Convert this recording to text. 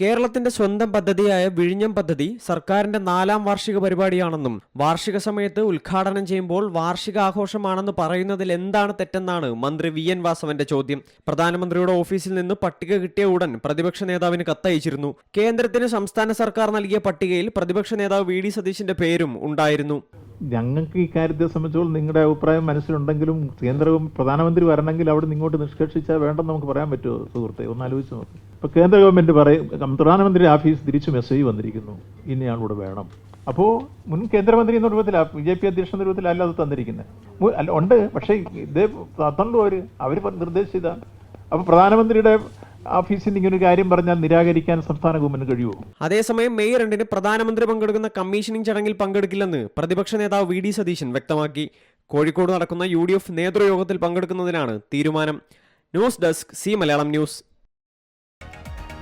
കേരളത്തിന്റെ സ്വന്തം പദ്ധതിയായ വിഴിഞ്ഞം പദ്ധതി സർക്കാരിന്റെ നാലാം വാർഷിക പരിപാടിയാണെന്നും വാർഷിക സമയത്ത് ഉദ്ഘാടനം ചെയ്യുമ്പോൾ വാർഷിക ആഘോഷമാണെന്ന് പറയുന്നതിൽ എന്താണ് തെറ്റെന്നാണ് മന്ത്രി വി എൻ വാസവന്റെ ചോദ്യം. പ്രധാനമന്ത്രിയുടെ ഓഫീസിൽ നിന്ന് പട്ടിക കിട്ടിയ ഉടൻ പ്രതിപക്ഷ നേതാവിന് കത്തയച്ചിരുന്നു. കേന്ദ്രത്തിന് സംസ്ഥാന സർക്കാർ നൽകിയ പട്ടികയിൽ പ്രതിപക്ഷ നേതാവ് വി ഡി സതീശിന്റെ പേരും ഉണ്ടായിരുന്നു. ഞങ്ങൾക്ക് ഈ കാര്യത്തെ സംബന്ധിച്ചോളം നിങ്ങളുടെ അഭിപ്രായം മനസ്സിലുണ്ടെങ്കിലും കേന്ദ്രവും പ്രധാനമന്ത്രി വരണമെങ്കിൽ അവിടെ നിങ്ങോട്ട് നിഷ്കർഷിച്ചാൽ വേണ്ടെന്ന് നമുക്ക് പറയാൻ പറ്റുമോ സുഹൃത്തെ? ഒന്ന് ആലോചിച്ച് നോക്ക്. ഇപ്പോൾ കേന്ദ്ര ഗവൺമെന്റ് പറയും പ്രധാനമന്ത്രി ഓഫീസ് തിരിച്ച് മെസ്സേജ് വന്നിരിക്കുന്നു. ഇന്നയാളൂടെ വേണം. അപ്പോൾ മുൻ കേന്ദ്രമന്ത്രി എന്ന രൂപത്തിലാണ് ബി ജെ പി അധ്യക്ഷൻ എന്ന രൂപത്തിലല്ല അത് തന്നിരിക്കുന്നത് അല്ല ഉണ്ട് പക്ഷേ ഇതേ തന്നുള്ളൂ അവർ അവർ നിർദ്ദേശിച്ചത് അപ്പോൾ പ്രധാനമന്ത്രിയുടെ ഓഫീസിൽ കാര്യം പറഞ്ഞാൽ നിരാകരിക്കാൻ സംസ്ഥാന ഗവൺമെന്റ് കഴിയുമോ? അതേസമയം മെയ് രണ്ടിന് പ്രധാനമന്ത്രി പങ്കെടുക്കുന്ന കമ്മീഷനിംഗ് ചടങ്ങിൽ പങ്കെടുക്കില്ലെന്ന് പ്രതിപക്ഷ നേതാവ് വി ഡി സതീശൻ വ്യക്തമാക്കി. കോഴിക്കോട് നടക്കുന്ന യു ഡി എഫ് നേതൃയോഗത്തിൽ പങ്കെടുക്കുന്നതിനാണ് തീരുമാനം. News desk C Malayalam news.